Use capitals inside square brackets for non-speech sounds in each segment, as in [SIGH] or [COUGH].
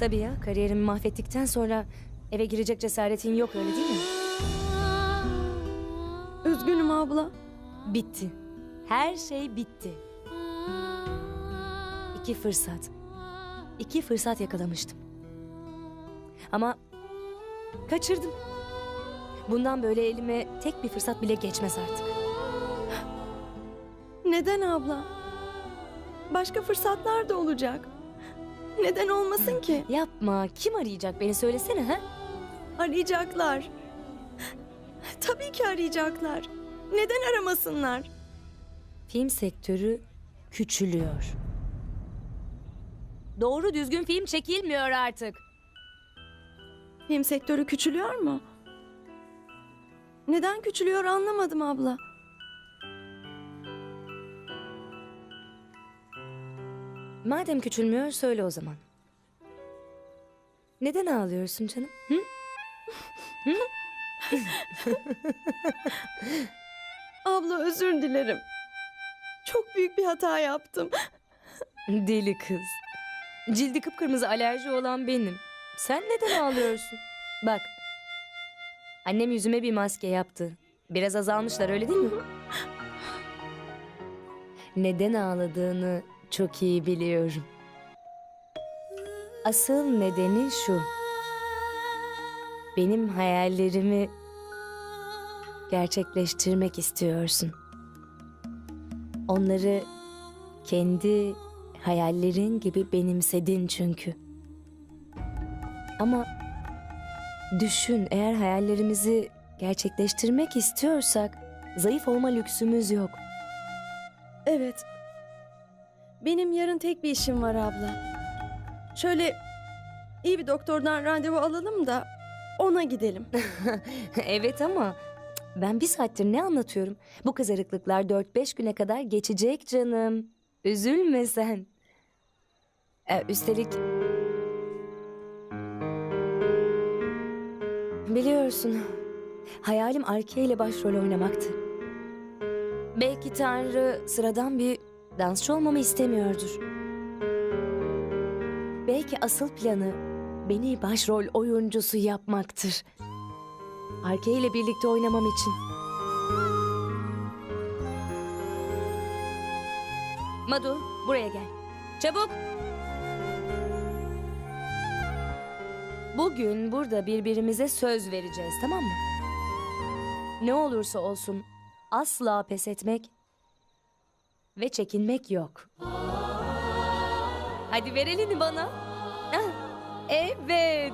Tabii ya kariyerimi mahvettikten sonra eve girecek cesaretin yok öyle değil mi? Üzgünüm abla. Bitti. Her şey bitti. İki fırsat. İki fırsat yakalamıştım. Ama kaçırdım. Bundan böyle elime tek bir fırsat bile geçmez artık. Neden abla? Başka fırsatlar da olacak. Neden olmasın ki? Yapma. Kim arayacak beni söylesene ha? Arayacaklar. Tabii ki arayacaklar. Neden aramasınlar? Film sektörü küçülüyor. Doğru düzgün film çekilmiyor artık. Film sektörü küçülüyor mu? Neden küçülüyor anlamadım abla. Madem küçülmüyor söyle o zaman. Neden ağlıyorsun canım? Hı? Abla özür dilerim. Çok büyük bir hata yaptım. Deli kız. Cildi kıpkırmızı alerji olan benim. Sen neden ağlıyorsun? Bak. Annem yüzüme bir maske yaptı. Biraz azalmışlar öyle değil mi? Neden ağladığını çok iyi biliyorum. Asıl nedeni şu. Benim hayallerimi gerçekleştirmek istiyorsun. Onları kendi hayallerin gibi benimsedin çünkü. Ama düşün eğer hayallerimizi gerçekleştirmek istiyorsak zayıf olma lüksümüz yok. Evet. Benim yarın tek bir işim var abla. Şöyle iyi bir doktordan randevu alalım da ona gidelim. [LAUGHS] evet ama ben bir saattir ne anlatıyorum? Bu kızarıklıklar 4-5 güne kadar geçecek canım. Üzülme sen. Ee, üstelik... Biliyorsun, hayalim Arke ile başrol oynamaktı. Belki Tanrı sıradan bir dansçı olmamı istemiyordur. Belki asıl planı beni başrol oyuncusu yapmaktır. Arke ile birlikte oynamam için. Madu buraya gel. Çabuk. Bugün burada birbirimize söz vereceğiz tamam mı? Ne olursa olsun asla pes etmek ve çekinmek yok. Hadi ver elini bana. Evet.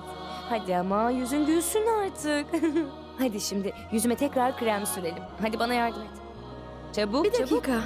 Hadi ama yüzün gülsün artık. [LAUGHS] Hadi şimdi yüzüme tekrar krem sürelim. Hadi bana yardım et. Çabuk Bir çabuk. dakika.